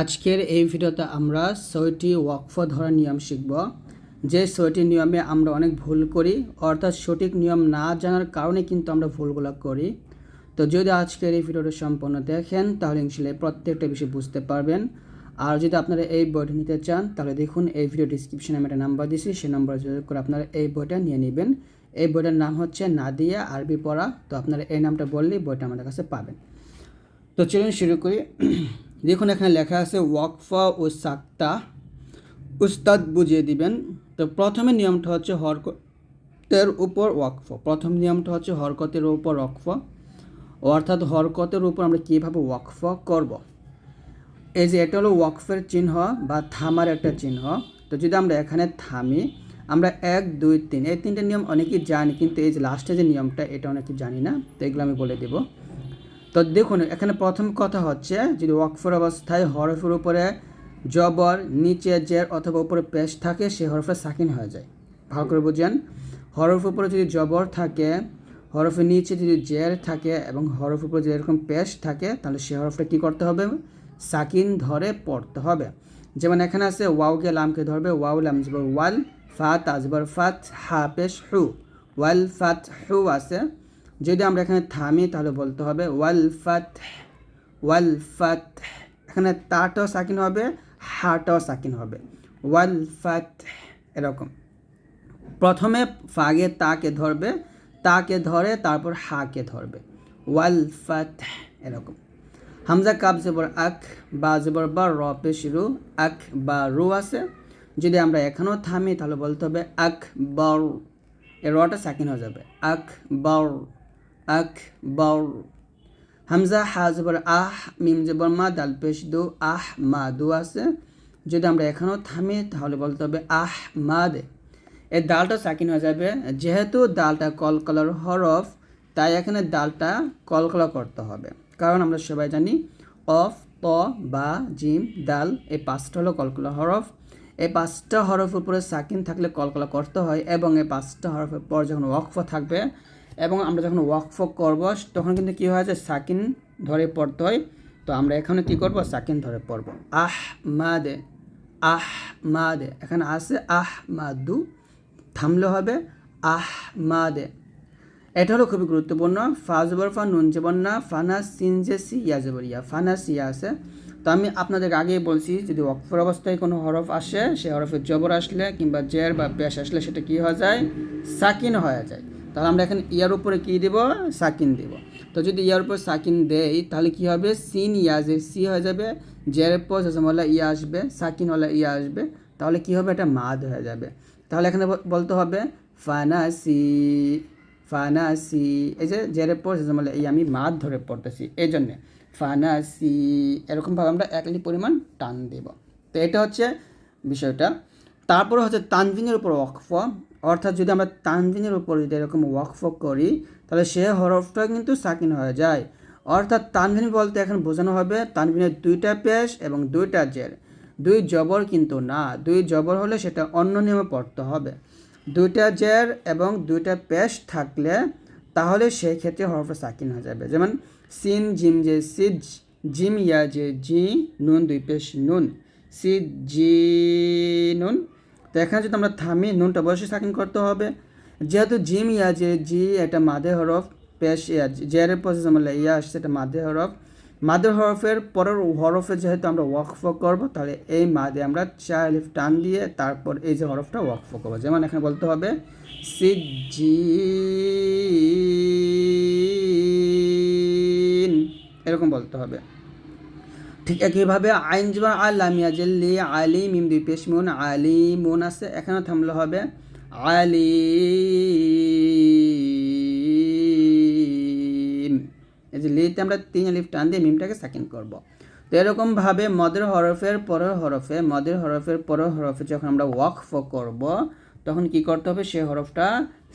আজকের এই ভিডিওতে আমরা ছয়টি ওয়াকফ ধরার নিয়ম শিখব। যে ছয়টি নিয়মে আমরা অনেক ভুল করি, অর্থাৎ সঠিক নিয়ম না জানার কারণে কিন্তু আমরা ভুলগুলো করি। তো যদি আজকের এই ভিডিওটা সম্পূর্ণ দেখেন, তাহলে ইনশাল্লাহ প্রত্যেকটা বিষয় বুঝতে পারবেন। আর যদি আপনারা এই বইটা নিতে চান, তাহলে দেখুন এই ভিডিও ডিসক্রিপশনে আমি একটা নাম্বার দিয়েছি, সেই নাম্বার যোগাযোগ করে আপনারা এই বইটা নিয়ে নেবেন। এই বইটার নাম হচ্ছে নাদিয়া আরবি পড়া। তো আপনারা এই নামটা বললেই বইটা আমাদের কাছে পাবেন। তো চলুন শুরু করি। দেখুন, এখানে লেখা আছে, ওয়াকফা ও সাক্তা। উস্তাদ বুঝিয়ে দিবেন। তো প্রথমে নিয়মটা হচ্ছে হরকতের উপর ওয়াকফ। প্রথম নিয়মটা হচ্ছে হরকতের উপর ওয়াকফ। অর্থাৎ হরকতের উপর আমরা কীভাবে ওয়াকফ করব। এই যে, এটা হলো ওয়াকফের চিহ্ন বা থামার একটা চিহ্ন। তো যদি আমরা এখানে থামি, আমরা এক, দুই, তিন, এই তিনটে নিয়ম অনেকেই জানি, কিন্তু এই যে লাস্টে যে নিয়মটা, এটা অনেকে জানি না। তো এগুলো আমি বলে দেবো। তো দেখুন, এখানে প্রথম কথা হচ্ছে যদি ওয়াকফের অবস্থায় হরফের উপরে জবর, নিচে জের অথবা উপরে পেশ থাকে, সে হরফে সাকিন হয়ে যায়। ভালো করে বুঝেন। হরফের উপরে যদি জবর থাকে, হরফের নিচে যদি জের থাকে এবং হরফের উপরে যদি এরকম পেশ থাকে, তাহলে সে হরফটা কী করতে হবে? সাকিন ধরে পড়তে হবে। যেমন এখানে আছে ওয়াউকে লামকে ধরবে ওয়াউ লাম ওয়াল ফাত আজবর ফাত হা পেশ হু। ওয়াল ফাত হু আছে। যদি আমরা এখানে থামি, তাহলে বলতে হবে ওয়াল ফাত ওয়াল ফাত এখানে তাটাও সাকিন হবে হাটাও সাকিন হবে। ওয়াল ফাত এরকম। প্রথমে ফাগে তাকে ধরবে, তাকে ধরে তারপর হাকে ধরবে। ওয়াল ফাত এরকম। হামজা কাব জবর আখ বা জবর বা র পেশ রু আখ বা রু আছে। যদি আমরা এখানেও থামি, তাহলে বলতে হবে আখ বর, এ রটা সাকিন হয়ে যাবে। আখ বর। আকবর হামজা হা জবর আহ মিম জবর মা দাল পেশ দু আহ মা দু আছে যদি আমরা এখানেও থামি তাহলে বলতে হবে আহ মা দে এই ডালটা সাকিন হয়ে যাবে যেহেতু ডালটা কল কলকলার হরফ তাই এখানে ডালটা কলকলা করতে হবে কারণ আমরা সবাই জানি অফ ত বা জিম ডাল এই পাঁচটা হলো কলকলা হরফ এই পাঁচটা হরফের উপরে সাকিন থাকলে কলকলা করতে হয় এবং এই পাঁচটা হরফের পর যখন ওয়াকফ থাকবে এবং আমরা যখন ওয়াকফ করব, তখন কিন্তু কী হয় যে সাকিন ধরে পড়তে হয়। তো আমরা এখানে কী করব? সাকিন ধরে পড়ব। আহ মাদে আহ মাদে এখানে আছে আহ মাদু থামলে হবে আহ মাদে এটা হলো খুবই গুরুত্বপূর্ণ। ফা জবর, ফা নুন না ফানা সিন যে সি, ইয়া জবর, ইয়া ফানা সিয়া আছে। তো আমি আপনাদের আগেই বলছি, যদি অক্ষর অবস্থায় কোনো হরফ আসে, সে হরফের জবর আসলে কিংবা জের বা পেশ আসলে সেটা কী হয়ে যায়? সাকিন হয়ে যায়। তাহলে আমরা এখন ইয়ার উপরে কী দেব? সাকিন দেব। তো যদি ইয়ার উপর সাকিন দেই, তাহলে কি হবে? সিন ইয়াজের সি হয়ে যাবে, জের পর হজমওয়ালা ইয়া আসবে সাকিনওয়ালা ইয়া আসবে। তাহলে কি হবে? এটা মাদ হয়ে যাবে। তাহলে এখানে বলতে হবে, ফানাসি ফানাসি। এই যে জেরের পর হজমওয়ালা ইয়া আমি মাদ ধরে পড়তেছি। এই জন্যে ফানাসি। এরকমভাবে আমরা এক লিট পরিমাণ টান দেব। তো এটা হচ্ছে বিষয়টা। তারপরে হচ্ছে তানভিনের উপর ওয়াকফ। অর্থাৎ যদি আমরা তানভিনের উপর যদি এরকম ওয়াকফ করি, তাহলে সে হরফটা কিন্তু সাকিন হয়ে যায়। অর্থাৎ তানভিন বলতে এখন বোঝানো হবে তানভিনের দুইটা পেশ এবং দুইটা জের। দুই জবর কিন্তু না, দুই জবর হলে সেটা অন্য নিয়মে পড়তে হবে। দুইটা জের এবং দুইটা পেশ থাকলে তাহলে সেই ক্ষেত্রে হরফটা সাকিন হয়ে যাবে। যেমন সিন, জিম যে সিজ, জিম ইয়া যে জি, নুন দুই পেশ নুন। সিদ জি, নুন তো এখানে যদি আমরা থামি, নুনটা অবশ্যই সাকিন করতে হবে। যেহেতু জিম ইয়া যে জি এটা মাদে হরফ, পেশ ইয়া জেরের পর আমরা ইয়া আসছে, এটা মাদে হরফ। মাদের হরফের পরের হরফে যেহেতু আমরা ওয়াকফ করব, তাহলে এই মাদে আমরা চা লিফ টান দিয়ে তারপর এই যে হরফটা ওয়াকফ করব। যেমন এখানে বলতে হবে সি জি এরকম বলতে হবে। ঠিক একইভাবে আইন জবা আল্লাহ মিয়াজল্লি আলি মিম দুই পেশ মুন আলি মুন আছে এখানে থামলে হবে। আলি যে লিতে আমরা তিন আলিফ টান দিয়ে মিমটাকে সাকিন করব। তো এরকমভাবে মদের হরফের পরের হরফে, মদের হরফের পরের হরফে যখন আমরা ওয়াকফ করব, তখন কি করতে হবে? সে হরফটা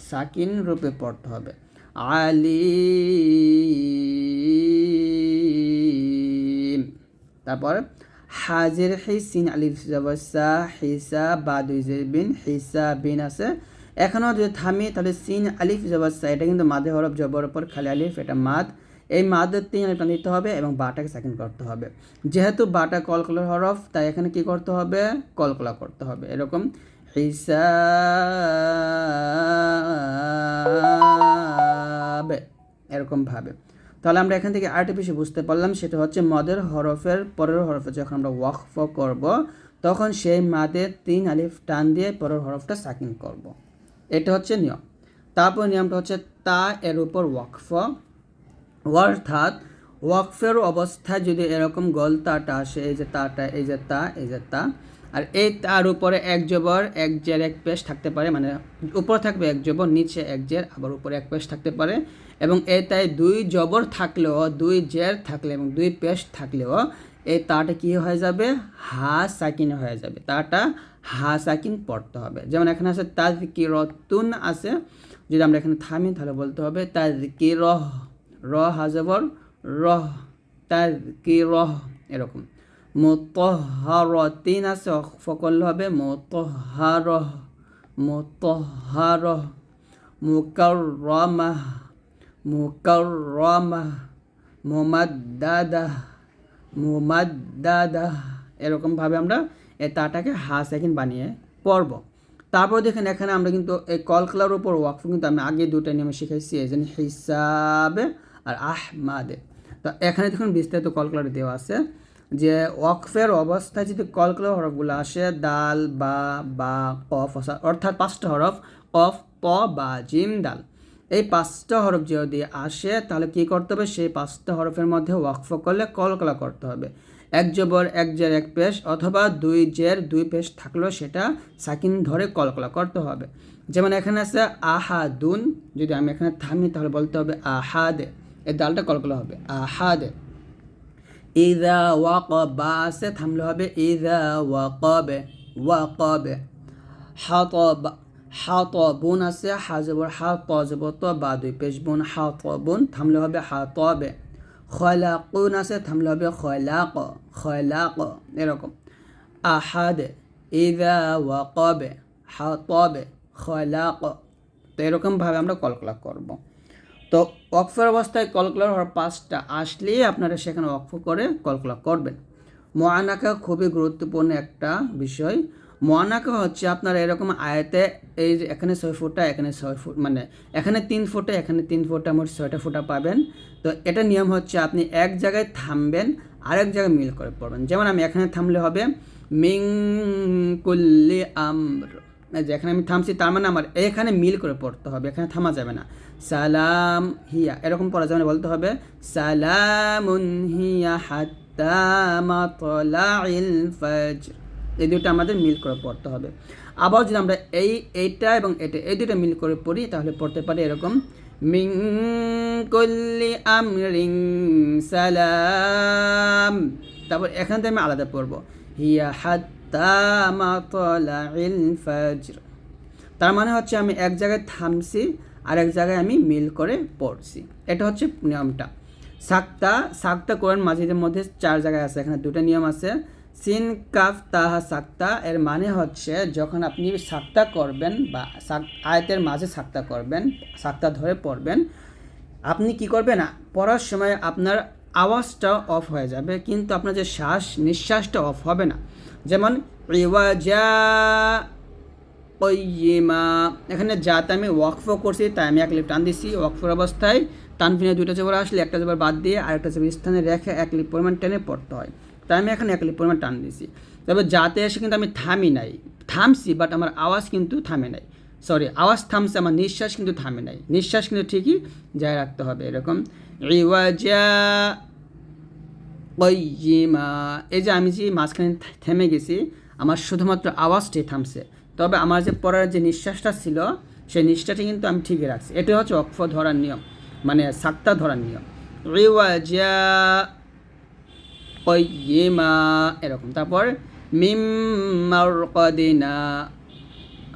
সাকিন রূপে পড়তে হবে। আলি তারপর হাজির হিসিন আলিফ জবসা হিসা, বা দুই বিন হিসা, বিন আছে। এখনও যদি থামি, তাহলে সিন, আলিফ জবসা এটা কিন্তু মাদে হরফ জবর ওপর খালি আলিফ, এটা মাদ। এই মাদের তিন আলিফ টান দিতে হবে এবং বাটাকে সেকেন্ড করতে হবে। যেহেতু বাটা কলকলার হরফ, তাই এখানে কি করতে হবে? কলকলা করতে হবে। এরকম হিসাবে এরকমভাবে তাহলে আমরা এখান থেকে আরেকটা বিষয় বুঝতে পারলাম, সেটা হচ্ছে মদের হরফের পরের হরফে যখন আমরা ওয়াকফ করব, তখন সেই মাদের তিন আলিফ টান দিয়ে পরের হরফটা সাকিন করব। এটা হচ্ছে নিয়ম তারপর নিয়মটা হচ্ছে তা এর উপর ওয়াকফ অর্থাৎ ওয়াকফের অবস্থায় যদি এরকম গোল তাটা আসে, এই যে তাটা, এই যে তা, এই যে তা আর এই তার উপরে এক জবর, এক জের, এক পেশ থাকতে পারে মানে উপরে থাকবে এক জবর, নিচে এক জের, আবার উপরে এক পেশ থাকতে পারে। এবং এই তাই দুই জবর থাকলেও, দুই জের থাকলে এবং দুই পেশ থাকলেও, এই তাটা কি হয়ে যাবে? হা সাকিন হয়ে যাবে। তাটা হা সাকিন পড়তে হবে। যেমন এখানে আছে তাজ কি রতুন আছে। যদি আমরা এখানে থামি, তাহলে বলতে হবে তাজ কি রহ র হাজবর রহ তাজ কি রহ এরকম। মোতহারতিন আছে সকল হবে মোতহার মোতহার মুকাররমাহ মুকাররমাহ মুমাদ্দাদা মুমাদ্দাদা এরকমভাবে আমরা এই তাটাকে হা সেকেন্ড বানিয়ে পড়ব। তারপর দেখেন এখানে আমরা কিন্তু এই কলকলার উপর ওয়াকফ কিন্তু আমি আগে দুটো নিয়মে শিখাইছি, এই জন্য হিসাবে আর আহমাদে। তো এখানে দেখুন বিস্তারিত কলকলার দেওয়া আছে। যে ওয়াকফের অবস্থায় যদি কলকলার হরফগুলো আসে, দাল, বা বা কফ অর্থাৎ পাঁচটা হরফ, কফ, প, বা, জিম, দাল। এই পাঁচটা হরফ যদি আসে, তাহলে কি করতে হবে? সেই পাঁচটা হরফের মধ্যে ওয়াকফ করলে কলকলা করতে হবে। এক জবর, এক জের, এক পেশ, অথবা দুই জের, দুই পেশ থাকলেও সেটা সাকিন ধরে কলকলা করতে হবে। যেমন এখানে আছে আহাদুন, যদি আমি এখানে থামি, তাহলে বলতে হবে আহাদে। এই ডালটা কলকলা হবে, আহাদে। ইদা ওয়াকবা আছে থামলে হবে ইদা ওয়াকবে ওয়াকবে। হাতব, হাতবুন আছে হাজবর হাতজব তো বা দুই পেশ বুন, হাতবুন থামলে হবে হাতবে। খয়লাকুন আছে, থামলে হবে খয়লাক খয়লাক এরকম। আহাদ, ইদা ওয়াকবে, হাতবে খয়লাক তো এরকমভাবে আমরা কলকলা করব। তো ওয়াকফের অবস্থায় কলকলার হওয়ার পাঁচটা আসলেই আপনারা সেখানে ওয়াকফ করে কলকলা করবেন। মোয়ানাকা খুবই গুরুত্বপূর্ণ একটা বিষয়। মোয়ানাকা হচ্ছে আপনার এরকম আয়তে এই যে এখানে ছয় ফুটা, এখানে ছয় ফুট মানে এখানে তিন ফুটে, এখানে তিন ফুটা, মোট ছয়টা ফুটা পাবেন। তো এটা নিয়ম হচ্ছে আপনি এক জায়গায় থামবেন, আরেক জায়গায় মিল করে পড়বেন। যেমন আমি এখানে থামলে হবে, মিং কুল্লি আমর। যেখানে আমি থামছি, তার মানে আমার এখানে মিল করে পড়তে হবে, এখানে থামা যাবে না। সালাম হিয়া, এরকম পড়া যাবে বলতে হবে, সালামুন হিয়া হাত্তা ফজর। এই দুটো আমাদের মিল করে পড়তে হবে। আবার যদি আমরা এই, এইটা এবং এটা, এই দুটো মিল করে পড়ি, তাহলে পড়তে পারি এরকম মিং আমরিং সালাম। তারপর এখান থেকে আমি আলাদা পড়ব, হিয়া মাতলাইল ফজর। তার মানে হচ্ছে আমি এক জায়গায় থামছি আর এক জায়গায় আমি মিল করে পড়ছি। এটা হচ্ছে নিয়মটা। সাক্তা সাক্তা কোরআন মাজিদের মধ্যে চার জায়গায় আছে, এখানে দুটো নিয়ম আছে। সিন কাফ তাহা সাক্তা, এর মানে হচ্ছে যখন আপনি সাক্তা করবেন বা আয়তের মাঝে সাক্তা করবেন, সাক্তা ধরে পড়বেন, আপনি কি করবেন পড়ার সময় আপনার আওয়াজটা অফ হয়ে যাবে, কিন্তু আপনার যে শ্বাস, নিঃশ্বাসটা অফ হবে না। যেমন এখানে যাতে আমি ওয়াকফ করছি, তাই আমি এক লিপ টান দিছি ওয়াকফর অবস্থায়। টানফিনে দুটো জবর আসলে একটা জবর বাদ দিয়ে আরেকটা জবর স্থানে রেখে এক লিপ পরিমাণ টেনে পড়তে হয়। তাই আমি এখানে এক লিপ পরিমাণ টান দিছি। তবে যাতে এসে কিন্তু আমি থামি নাই। থামছি বাট আমার আওয়াজ কিন্তু থামে নাই। সরি আওয়াজ থামছে, আমার নিঃশ্বাস কিন্তু থামে নাই। নিঃশ্বাস কিন্তু ঠিকই যায় রাখতে হবে, এরকম। রিওয়াজা কইমা এই যে আমি যে মাঝখানে থেমে গেছি, আমার শুধুমাত্র আওয়াজটি থামছে। তবে আমার যে পড়ার যে নিঃশ্বাসটা ছিল, সেই নিঃশ্বাসটা কিন্তু আমি ঠিকই রাখছি। এটা হচ্ছে অক্ফ ধরার নিয়ম মানে সাক্তা ধরার নিয়ম। কইমা এরকম। তারপর, মিম কদিনা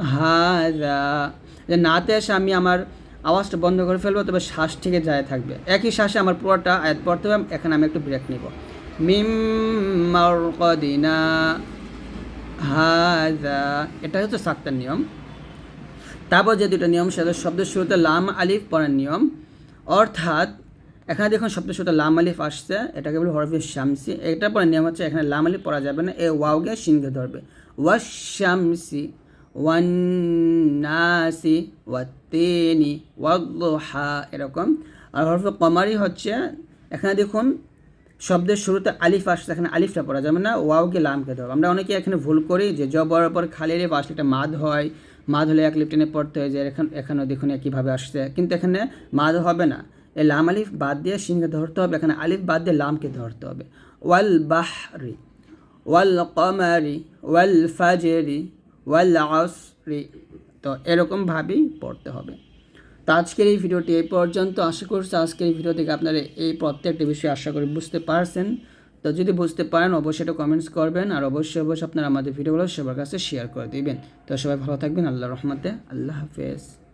হাজা। নাতে আমি আমার আওয়াজটা বন্ধ করে ফেলব, তবে শ্বাস থেকে যায় থাকবে। একই শ্বাসে আমার পুরোটা আয়াত পড়তে হবে, এখানে আমি একটু ব্রেক নিব। মিম কদিনা হাজা এটা হচ্ছে সাক্তার নিয়ম। তারপর যে দুটো নিয়ম, সেটা শব্দের শুরুতে লাম আলিফ পড়ার নিয়ম। অর্থাৎ, এখানে দেখুন সবচেয়ে ছোটো লাম আলিফ আসছে, এটাকে বলে হরফে শামসি। এটার পরে নিয়ম হচ্ছে এখানে লাম আলিফ পড়া যাবে না, এ ওয়াওকে সিনকে ধরবে। ওয়া শামসি ওয়ান্নাসি, ওয়াত্তেনি ওয়াদ্দোহা এরকম। আর হরফে কমারি হচ্ছে, এখানে দেখুন, শব্দের শুরুতে আলিফ আসছে, এখানে আলিফটা পড়া যাবে না, ওয়াওকে লামকে ধরবে আমরা অনেকে এখানে ভুল করি যে জবরের পর খালি রেফ আসলে একটা মাদ হয়, মাদ হলে এক লিপটেনে পড়তে হয় যে এখন এখানেও দেখুন কীভাবে আসছে। কিন্তু এখানে মাদ হবে না। এই লাম আলিফ বাদ দিয়ে সিনকে ধরতে হবে, এখানে আলিফ বাদ দিয়ে লামকে ধরতে হবে। ওয়াল বাহরি, ওয়াল কমারি, ওয়াল ফাজেরি ওয়াল আসরি তো এরকমভাবেই পড়তে হবে। তো আজকের এই ভিডিওটি এই পর্যন্ত। আশা করছি আজকের এই ভিডিও থেকে আপনারা এই প্রত্যেকটা বিষয়ে আশা করি বুঝতে পারছেন। তো যদি বুঝতে পারেন, অবশ্যই এটা কমেন্টস করবেন আর অবশ্যই অবশ্যই আপনারা আমাদের ভিডিওগুলো সবার কাছে শেয়ার করে দিবেন। তো সবাই ভালো থাকবেন। আল্লাহ রহমতে আল্লাহ হাফেজ।